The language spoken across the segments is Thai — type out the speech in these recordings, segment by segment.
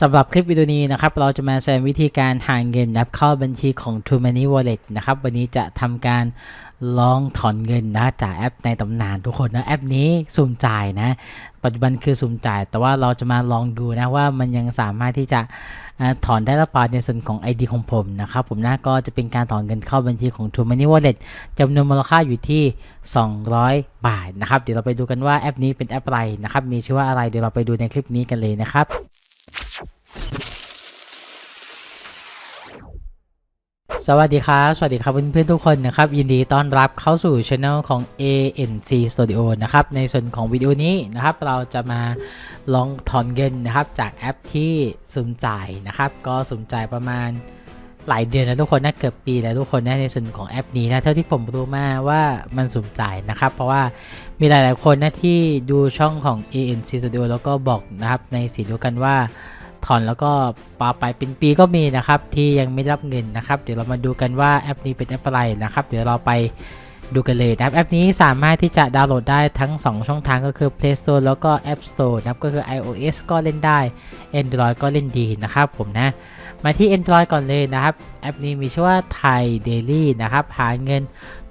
สำหรับคลิปวิดีโอนี้นะครับ เราจะมาแสดงวิธีการหาเงินนะครับเข้าบัญชีของ True Money Wallet นะครับ วันนี้จะทำการลองถอนเงินนะจากแอปในตำนานทุกคนนะแอปนี้สุ่มจ่ายนะ ปัจจุบันคือสุ่มจ่าย แต่ว่าเราจะมาลองดูนะว่ามันยังสามารถที่จะถอนได้หรือเปล่าในส่วนของ ID ของผมนะครับ ผมนะก็จะเป็นการถอนเงินเข้าบัญชีของ True Money Wallet จำนวนมูลค่าอยู่ที่ 200 บาทนะครับ เดี๋ยวเราไปดูกันว่าแอปนี้เป็นแอปอะไรนะครับมีชื่อว่าอะไรเดี๋ยวเราไปดูในคลิปนี้กันเลยนะครับ สวัสดีครับ สวัสดีครับเพื่อนๆทุกคนนะครับ ยินดีต้อนรับเข้าสู่ช anel ของ ANC Studio นะครับ ในส่วนของวิดีโอนี้นะครับ เราจะมาลองถอนเงินนะครับ จากแอปที่สุ่มจ่ายนะครับ ก็สุ่มจ่ายประมาณ หลายเดือนแล้วทุกคนนะเกือบปีแล้วทุกคนนะในส่วนของแอปนี้นะเท่าที่ผมรู้มาว่ามันสุ่มจ่ายนะครับ เพราะว่ามีหลาย ๆ คนนะที่ดูช่องของ ANC Studio แล้วก็บอกนะครับในสีเดียวกันว่าถอนแล้วก็ปาไปเป็นปีก็มีนะครับที่ยังไม่รับเงินนะครับ เดี๋ยวเรามาดูกันว่าแอปนี้เป็นแอปอะไรนะครับ เดี๋ยวเราไป ดูกันเลยนะครับแอปนี้สามารถที่จะดาวน์โหลดได้ทั้ง 2 ช่องทางก็คือ Play Store แล้วก็ App Store นะครับก็คือ iOS ก็เล่นได้ Android ก็เล่นดีนะครับผมนะ มาที่ Android ก่อนเลยนะครับ ปนี้มีชื่อว่า Thai Daily นะครับ หาเงิน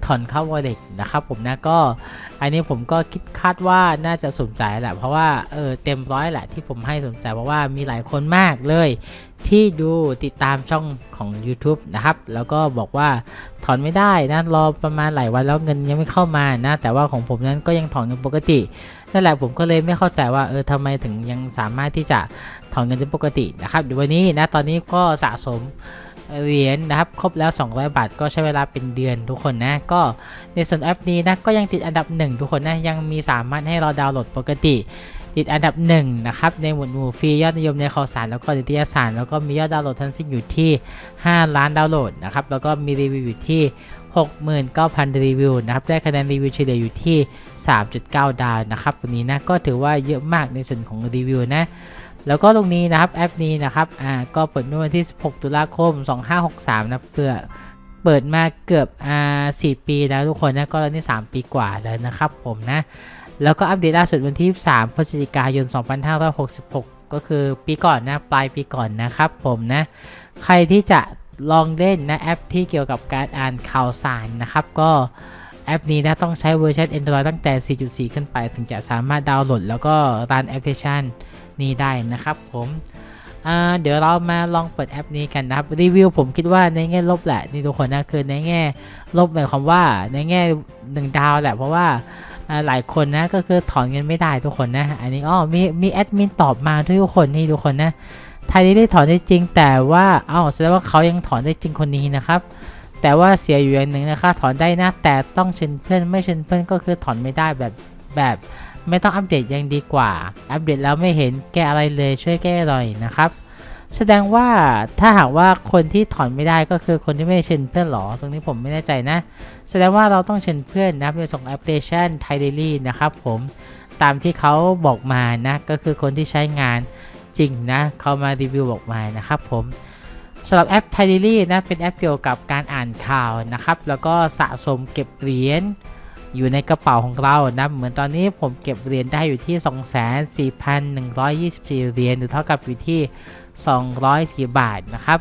ถอนเข้า Wallet นะครับผมนะก็อันนี้ผมก็คิดคาดว่าน่าจะสนใจแหละ เพราะว่าเออเต็มร้อยแหละที่ผมให้สนใจเพราะว่ามีหลายคนมากเลย ที่ดูติดตามช่องของ YouTube นะครับ แล้วก็บอกว่าถอนไม่ได้นะรอประมาณหลายวันแล้วเงินยังไม่เข้ามานะ แต่ว่าของผมนั้นก็ยังถอนเงินปกตินั่นแหละผมก็เลยไม่เข้าใจว่าเออทำไมถึงยังสามารถที่จะถอนเงินได้ปกตินะครับเดี๋ยววันนี้นะตอนนี้ก็สะสม เหรียญนะครับ ครบแล้ว 200 บาท ก็ใช้เวลาเป็นเดือนทุกคนนะ ก็ในส่วนแอปนี้นะ ก็ยังติดอันดับหนึ่งทุกคนนะ ยังมีสามารถให้เราดาวน์โหลดปกติ ติดอันดับหนึ่งนะครับ ในหมวดหมู่ฟรียอดนิยมในข่าวสาร แล้วก็นิตยสาร แล้วก็มียอดดาวน์โหลดทั้งสิ้นอยู่ที่ 5 ล้านดาวน์โหลดนะครับ แล้วก็มีรีวิวอยู่ที่ 69,000 รีวิวนะครับ ได้คะแนนรีวิวเฉลี่ยอยู่ที่ 3.9 ดาวนะครับ วันนี้นะ ก็ถือว่าเยอะมากในส่วนของรีวิวนะ แล้วก็ตรงนี้นะครับแอปนี้นะครับอ่าก็เปิดเมื่อวันที่ 16 ตุลาคม 2563 นะเพื่อเปิดมาเกือบอ่าสี่ปีแล้วทุกคนนะก็ตอนนี้ 3 ปีกว่าแล้วนะครับผมนะ แล้วก็อัปเดตล่าสุดวันที่3พฤศจิกายน 2566 ก็คือปีก่อนนะปลายปีก่อนนะครับผมนะ ใครที่จะลองเล่นนะแอปที่เกี่ยวกับการอ่านข่าวสารนะครับก็ แอปนี้นะต้องใช้เวอร์ชัน Android ตั้งแต่ 4.4 ขึ้นไปถึงจะสามารถดาวน์โหลดแล้วก็รันแอปพลิเคชันนี้ได้นะครับผมเดี๋ยวเรามาลองเปิดแอปนี้กันนะครับรีวิวผมคิดว่าในแง่ลบแหละนี่ทุกคนนะคือในแง่ลบหมายความว่าในแง่หนึ่งดาวแหละเพราะว่าหลายคนนะก็คือถอนเงินไม่ได้ทุกคนนะอันนี้อ๋อมีมีแอดมินตอบมาทุกคนนี่ทุกคนนะไทยได้ถอนได้จริงแต่ว่าอ้าวแสดงว่าเขายังถอนได้จริงคนนี้นะครับ แต่ว่าเสียอยู่อย่างหนึ่งนะคะ ถอนได้นะ แต่ต้องเชิญเพื่อนไม่เชิญเพื่อนก็คือถอนไม่ได้แบบแบบไม่ต้องอัปเดตยังดีกว่า อัปเดตแล้วไม่เห็นแก้อะไรเลยช่วยแก้หน่อยนะครับ แสดงว่าถ้าหากว่าคนที่ถอนไม่ได้ก็คือคนที่ไม่เชิญเพื่อนหรอ ตรงนี้ผมไม่แน่ใจนะ แสดงว่าเราต้องเชิญเพื่อนนะครับในส่งแอปพลิเคชัน Thai Daily นะครับผมตามที่เขาบอกมานะ ก็คือคนที่ใช้งานจริงนะเขามารีวิวบอกมานะครับผม สำหรับแอป t i d a i l y นะเป็นแอปเกี่ยวกับการอ่านข่าวนะครับ แล้วก็สะสมเก็บเหรียญอยู่ในกระเป๋าของเรานะเหมือนตอนนี้ผมเก็บเหรียญได้อยู่ที่ 24,124 เหรียญหรือเท่ากับอยู่ที่ 204 บาทนะครับ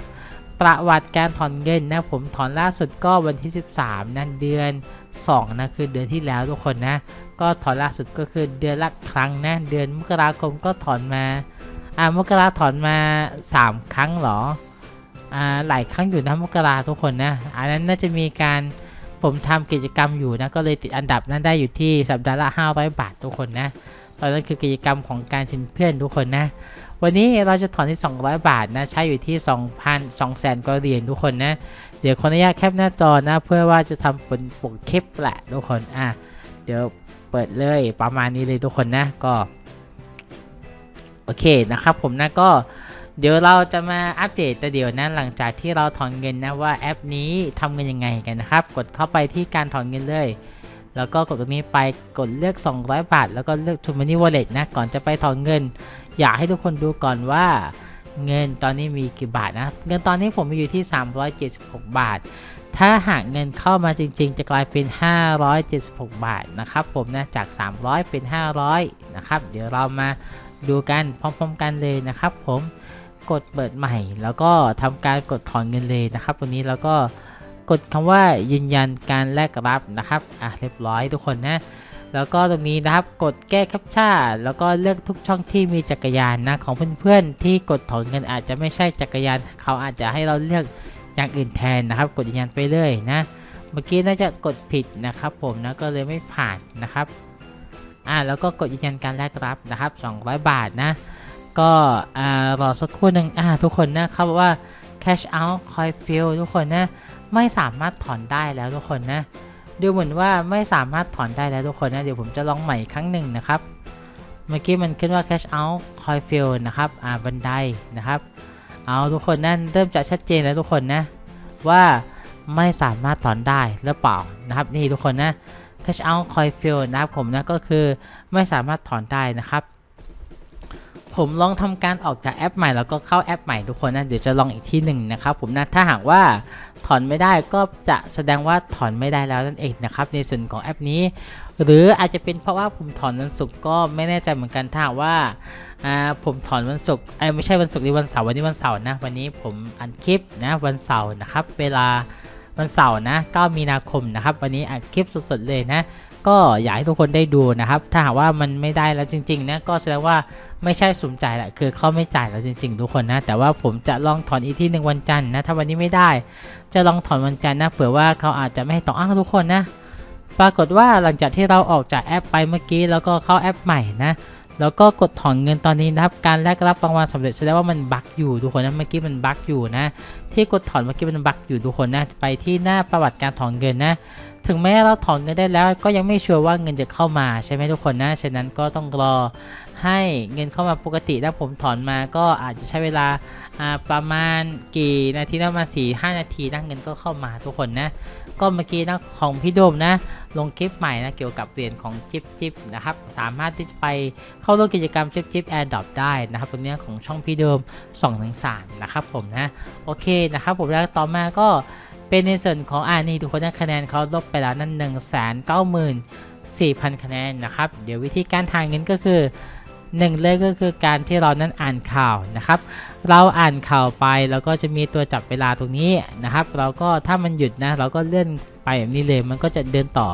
ประวัติการถอนเงินนะผมถอนล่าสุดก็วันที่ 13นะเดือน 2 นะคือเดือนที่แล้วทุกคนนะ ก็ถอนล่าสุดก็คือเดือนละครั้งนะเดือนมกราคมก็ถอนมาอ่ามกราถอนมา 3 ครั้งเหรอ หลายครั้งอยู่นะมกราทุกคนนะ อันนั้นน่าจะมีการผมทำกิจกรรมอยู่นะก็เลยติดอันดับนั้นได้อยู่ที่สัปดาห์ละ500บาททุกคนนะตอนนั้นคือกิจกรรมของการชินเพื่อนทุกคนนะ วันนี้เราจะถอนที่ 200 บาทนะ ใช้อยู่ที่2,000 200,000กว่าเหรียญทุกคนนะ เดี๋ยวขออนุญาตแคปหน้าจอนะ เพื่อว่าจะทำเป็นปกคลิปแหละทุกคนอะเดี๋ยวเปิดเลยประมาณนี้เลยทุกคนนะก็ โอเคนะครับผมนะก็ เดี๋ยวเราจะมาอัปเดตแต่เดี๋ยวนะหลังจากที่เราถอนเงินนะว่าแอปนี้ทำเงินยังไงกันนะครับ กดเข้าไปที่การถอนเงินเลย แล้วก็กดตรงนี้ไปกดเลือก 200 บาท แล้วก็เลือก True Money Wallet นะ ก่อนจะไปถอนเงิน อยากให้ทุกคนดูก่อนว่าเงินตอนนี้มีกี่บาทนะ เงินตอนนี้ผมมีอยู่ที่ 376 บาท ถ้าหากเงินเข้ามาจริง ๆ จะกลายเป็น 576 บาทนะครับผมนะ จาก 300 เป็น 500 นะครับ เดี๋ยวเรามาดูกันพร้อมๆกันเลยนะครับผม กดเปิดใหม่ แล้วก็ทำการกดถอนเงินเลยนะครับ ตรงนี้แล้วก็กดคำว่ายืนยันการแลกรับนะครับอะเรียบร้อยทุกคนนะแล้วก็ตรงนี้นะครับกดแก้แคปชั่นแล้วก็เลือกทุกช่องที่มีจักรยานนะของเพื่อนๆ ที่กดถอนเงินอาจจะไม่ใช่จักรยาน เขาอาจจะให้เราเลือกอย่างอื่นแทนนะครับ กดยืนยันไปเลยนะเมื่อกี้น่าจะกดผิดนะครับ ผมนะก็เลยไม่ผ่านนะครับอ่าแล้วก็กดยืนยันการแลกรับนะครับ 200 บาทนะ ก็อ่ารอสักครู่หนึ่งอ่าทุกคนนะครับว่า cash out coin fill ทุกคนนะ ไม่สามารถถอนได้แล้วทุกคนนะดูเหมือนว่าไม่สามารถถอนได้แล้วทุกคนนะ เดี๋ยวผมจะลองใหม่อีกครั้งหนึ่งนะครับ เมื่อกี้มันขึ้นว่า cash out coin fill นะครับอ่าบันไดนะครับ เอาทุกคนนั่นเริ่มจะชัดเจนแล้วทุกคนนะ ว่าไม่สามารถถอนได้หรือเปล่านะครับนี่ทุกคนนะ cash out coin fill นะครับผมนะก็คือไม่สามารถถอนได้นะครับ ผมลองทำการออกจากแอปใหม่แล้วก็เข้าแอปใหม่ทุกคนนะเดี๋ยวจะลองอีกที่หนึ่งนะครับผมนะถ้าหากว่าถอนไม่ได้ก็จะแสดงว่าถอนไม่ได้แล้วนั่นเองนะครับในส่วนของแอปนี้ หรืออาจจะเป็นเพราะว่าผมถอนวันศุกร์ก็ไม่แน่ใจเหมือนกันถ้าว่าอ่าผมถอนวันศุกร์ไอ้ไม่ใช่วันศุกร์นี่วันเสาร์วันนี้วันเสาร์นะวันนี้ผมอัดคลิปนะวันเสาร์นะครับเวลาวันเสาร์นะ9มีนาคมนะครับ วันนี้อัดคลิปสดๆเลยนะ ก็อยากให้ทุกคนได้ดูนะครับ ถ้าหากว่ามันไม่ได้แล้วจริงๆนะก็แสดงว่า ไม่ใช่สุ่มจ่ายแหละคือเขาไม่จ่ายแล้วจริง ๆ ทุกคนนะ แต่ว่าผมจะลองถอนอีกที่หนึ่งวันจันทร์นะ ถ้าวันนี้ไม่ได้ จะลองถอนวันจันทร์นะเผื่อว่าเขาอาจจะไม่ให้ต่ออ้างทุกคนนะ ปรากฏว่าหลังจากที่เราออกจากแอปไปเมื่อกี้แล้วก็เข้าแอปใหม่นะ แล้วก็กดถอนเงินตอนนี้นะครับ การแลกรับรางวัลสำเร็จแสดงว่ามันบั๊กอยู่ทุกคนนะ เมื่อกี้มันบั๊กอยู่นะ ที่กดถอนเมื่อกี้มันบั๊กอยู่ทุกคนนะ ไปที่หน้าประวัติการถอนเงินนะ ถึงแม้เราถอนเงินได้แล้ว ก็ยังไม่ชัวร์ว่าเงินจะเข้ามาใช่ไหมทุกคนนะ ฉะนั้นก็ต้องรอให้เงินเข้ามาปกติถ้าผมถอนมาก็อาจจะใช้เวลาอ่าประมาณกี่นาทีนะประมาณสี่ห้านาทีนะเงินก็เข้ามาทุกคนนะ ก็เมื่อกี้นะของพี่โดมนะ ลงคลิปใหม่นะเกี่ยวกับเหรียญของจิ๊บจิ๊บนะครับ สามารถที่จะไปเข้าร่วมกิจกรรมจิ๊บจิ๊บแอร์ดรอปได้นะครับตรงนี้ของช่องพี่โดม2ถึง3นะครับผมนะโอเคนะครับผมแล้วต่อมาก็เป็นในส่วนของอ่านี่ทุกคนนะคะแนนเขาลบไปแล้วนั่น1 9 4 0 0 0 คะแนนนะครับ เดี๋ยววิธีการทางเงินก็คือ หนึ่งเลยก็คือการที่เรานั้นอ่านข่าวนะครับ เราอ่านข่าวไปแล้วก็จะมีตัวจับเวลาตรงนี้นะครับ เราก็ถ้ามันหยุดนะ เราก็เลื่อนไปแบบนี้เลยมันก็จะเดินต่อ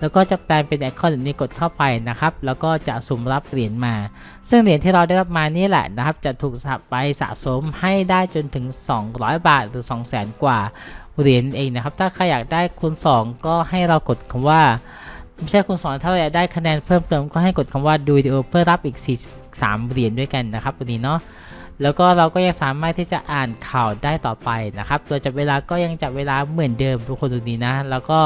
แล้วก็จะแปลงเป็นไอคอนแบบนี้กดเข้าไปนะครับ แล้วก็จะสุ่มรับเหรียญมา ซึ่งเหรียญที่เราได้รับมานี่แหละนะครับ จะถูกสับไปสะสมให้ได้จนถึง 200 บาทหรือ 200,000 กว่าเหรียญเองนะครับ ถ้าใครอยากได้คูณ2 ก็ให้เรากดคำว่า ไม่ใช่คูณ2ถ้าเราอยากได้คะแนนเพิ่มเติมก็ให้กดคำว่าดูวิดีโอเพื่อรับอีก 43 เหรียญด้วยกันนะครับตัวนี้เนาะแล้วก็เราก็ยังสามารถที่จะอ่านข่าวได้ต่อไปนะครับโดยจับเวลาก็ยังจับเวลาเหมือนเดิมทุกคนตรงนี้นะ แล้วก็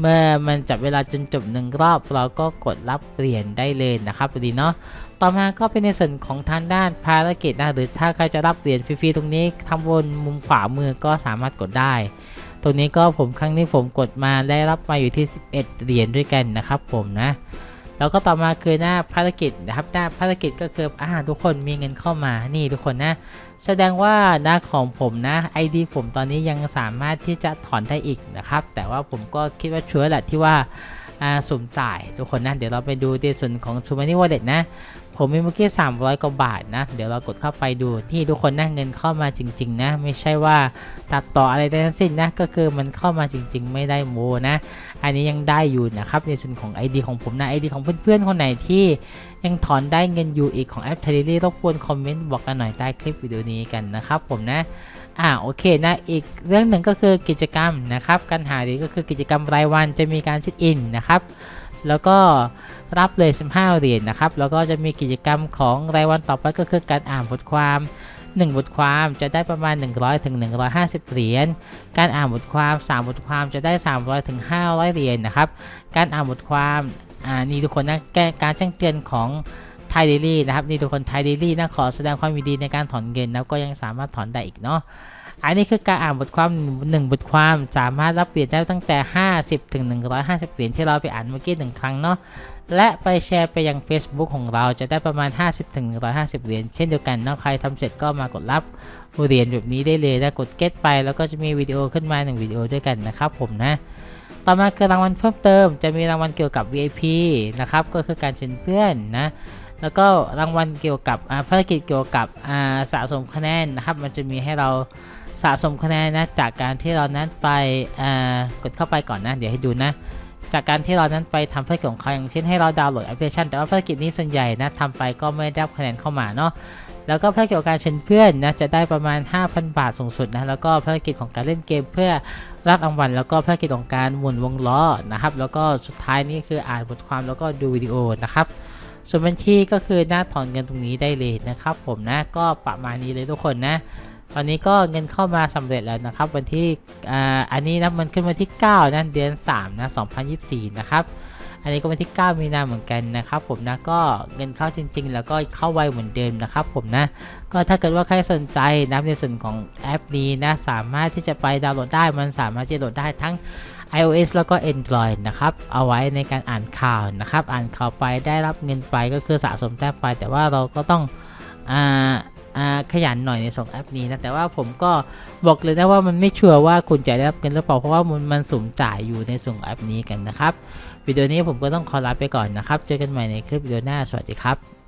เมื่อมันจับเวลาจนจบหนึ่งรอบ เราก็กดรับเหรียญได้เลยนะครับตรงนี้เนาะต่อมาก็เป็นในส่วนของทางด้านภารกิจนะหรือถ้าใครจะรับเหรียญฟรีๆตรงนี้ทำบนมุมขวามือก็สามารถกดได้ ตรงนี้ก็ผมครั้งนี้ผมกดมาได้รับมาอยู่ที่ 11 เหรียญด้วยกันนะครับผมนะแล้วก็ต่อมาคือหน้าภารกิจนะครับหน้าภารกิจก็คืออ่าทุกคนมีเงินเข้ามานี่ทุกคนนะ แสดงว่าหน้าของผมนะ ID ผมตอนนี้ยังสามารถที่จะถอนได้อีกนะครับ แต่ว่าผมก็คิดว่าชัวร์แหละที่ว่าอ่าสุ่มจ่ายทุกคนนะ เดี๋ยวเราไปดูในส่วนของ True Money Wallet นะ ผมมีเมื่อกี้300 กว่าบาทนะ เดี๋ยวเรากดเข้าไปดูที่ทุกคนนะเงินเข้ามาจริง ๆ นะ ไม่ใช่ว่าตัดต่ออะไรใดทั้งสิ้นนะ ก็คือมันเข้ามาจริง ๆ ไม่ได้โมนะ อันนี้ยังได้อยู่นะครับในส่วนของ ID ของผมนะ ID ของเพื่อนๆ คนไหนที่ยังถอนได้เงินอยู่อีกของแอป t ท d รี่รบกวนคอมเมนต์บอกกันหน่อยใต้คลิปวิดีโอนี้กันนะครับผมนะอ่าโอเคนะอีกเรื่องหนึ่งก็คือกิจกรรมนะครับการหาเหรีก็คือกิจกรรมรายวันจะมีการเช็คอินนะครับ แล้วก็รับเลย 15 เหรียญนะครับ แล้วก็จะมีกิจกรรมของรายวันต่อไปก็คือการอ่านบทความ 1 บทความจะได้ประมาณ 100ถึง150 เหรียญ การอ่านบทความ 3 บทความจะได้ 300ถึง500 เหรียญนะครับ การอ่านบทความอ่านี่ทุกคนนะแก้การแจ้งเตือนของไทยเดลี่นะครับนี่ทุกคนไทยเดลี่นะขอแสดงความยินดีในการถอนเงินนะก็ยังสามารถถอนได้อีกเนาะ อันนี้คือการอ่านบทความ 1 บทความสามารถรับเหรียญได้ตั้งแต่ 50 ถึง 150 เหรียญที่เราไปอ่านเมื่อกี้หนึ่งครั้งเนาะและไปแชร์ไปยัง Facebook ของเราจะได้ประมาณ 50ถึง150 เหรียญเช่นเดียวกันเนาะใครทำเสร็จก็มากดรับเหรียญแบบนี้ได้เลยนะกดเก็ตไปแล้วก็จะมีวิดีโอขึ้นมา 1 วิดีโอด้วยกันนะครับผมนะ ต่อมาคือรางวัลเพิ่มเติม จะมีรางวัลเกี่ยวกับ VIP นะครับก็คือการเชิญเพื่อนนะแล้วก็รางวัลเกี่ยวกับอาภารกิจเกี่ยวกับอาสะสมคะแนนนะครับ มันจะมีให้เรา สะสมคะแนนนะจากการที่เรานั้นไปกดเข้าไปก่อนนะ เดี๋ยวให้ดูนะจากการที่เรานั้นไปทำภารกิจของเขาอย่างเช่นให้เราดาวน์โหลดแอปพลิเคชัน แต่ว่าภารกิจนี้ส่วนใหญ่นะทำไปก็ไม่ได้คะแนนเข้ามาเนาะแล้วก็ภารกิจของการเชิญเพื่อนนะจะได้ประมาณ 5,000 บาทสูงสุดนะแล้วก็ภารกิจของการเล่นเกมเพื่อรับรางวัลแล้วก็ภารกิจของการหมุนวงล้อนะครับแล้วก็สุดท้ายนี่คืออ่านบทความแล้วก็ดูวิดีโอนะครับส่วนบัญชีก็คือหน้าถอนเงินตรงนี้ได้เลยนะครับ ผมนะก็ประมาณนี้เลยทุกคนนะ ตอนนี้ก็เงินเข้ามาสำเร็จแล้วนะครับ วันที่อ่าอันนี้นะมันขึ้นวันที่ 9นะเดือน3นะ2024 นะครับ อันนี้ก็วันที่ 9 มีนาเหมือนกันนะครับผมนะก็เงินเข้าจริง ๆ แล้วก็เข้าไวเหมือนเดิมนะครับผมนะก็ถ้าเกิดว่าใครสนใจนะในส่วนของแอปนี้นะสามารถที่จะไปดาวน์โหลดได้มันสามารถที่จะโหลดได้ทั้ง iOS แล้วก็ Android นะครับ เอาไว้ในการอ่านข่าวนะครับ อ่านข่าวไปได้รับเงินไปก็คือสะสมแต้มไป แต่ว่าเราก็ต้องอ่า ขยันหน่อยในสองแอปนี้นะ แต่ว่าผมก็บอกเลยนะว่ามันไม่ชัวร์ว่าคุณจะได้รับเงินหรือเปล่าเพราะว่ามันมันสุ่มจ่ายอยู่ในส่วนของแอปนี้กันนะครับวิดีโอนี้ผมก็ต้องขอลาไปก่อนนะครับ เจอกันใหม่ในคลิปวิดีโอหน้าสวัสดีครับ